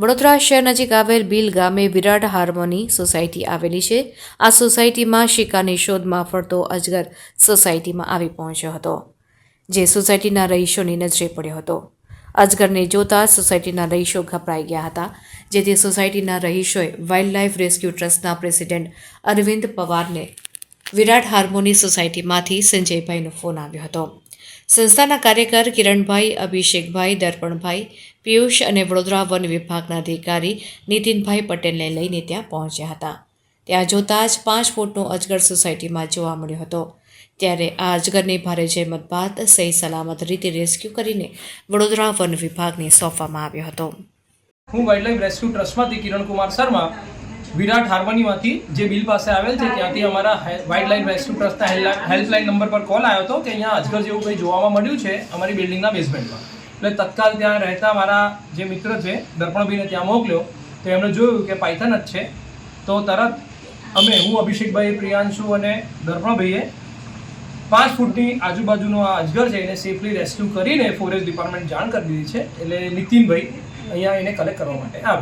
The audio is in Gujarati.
વડોદરા શહેર નજીક આવેલ બિલ ગામે વિરાટ હાર્મોની સોસાયટી આવેલી છે. આ સોસાયટીમાં શિકારની શોધમાં ફરતો અજગર સોસાયટીમાં આવી પહોંચ્યો હતો, જે સોસાયટીના રહીશોની નજરે પડ્યો હતો. અજગરને જોતા સોસાયટીના રહીશો ગભરાઈ ગયા હતા, જેથી સોસાયટીના રહીશોએ વાઇલ્ડ લાઇફ રેસ્ક્યુ ટ્રસ્ટના પ્રેસિડેન્ટ અરવિંદ પવારને વિરાટ હાર્મોની સોસાયટીમાંથી સંજયભાઈનો ફોન આવ્યો હતો. સંસ્થાના કાર્યકર કિરણભાઈ, અભિષેકભાઈ, દર્પણભાઈ, પિયુષ અને વડોદરા વન વિભાગના અધિકારી નીતિનભાઈ પટેલને લઈને ત્યાં પહોંચ્યા હતા. ત્યાં જોતાં જ પાંચ ફૂટનો અજગર સોસાયટીમાં જોવા મળ્યો હતો. ત્યારે આ અજગરની ભારે જહેમત બાદ સહી સલામત રીતે રેસ્ક્યુ કરીને વડોદરા વન વિભાગને સોંપવામાં આવ્યો હતો. હું વાઇલ્ડલાઇફ રેસ્ક્યુ ટ્રસ્ટમાંથી કિરણકુમાર શર્મા વિરાટ હાર્મનીમાંથી જે બિલ પાસે આવેલ છે ત્યાંથી અમારા વાઇલ્ડલાઇફ રેસ્ક્યુ ટ્રસ્ટના હેલ્પલાઇન નંબર પર કોલ આવ્યો હતો કે અહીંયા અજગર જેવું કંઈ જોવામાં મળ્યું છે અમારી બિલ્ડિંગના બેઝમેન્ટમાં એટલે તત્કાલ ત્યાં રહેતા મારા જે મિત્ર છે દર્પણભાઈને ત્યાં મોકલ્યો. તો એમણે જોયું કે પાયથન જ છે. તો તરત અમે હું અભિષેકભાઈ પ્રિયાંશુ અને દર્પણભાઈએ પાંચ ફૂટની આજુબાજુનો આ અજગર છે એને સેફલી રેસ્ક્યુ કરીને ફોરેસ્ટ ડિપાર્ટમેન્ટ જાણ કરી દીધી છે. એટલે નીતિનભાઈ અહીંયા એને કલેક્ટ કરવા માટે આવે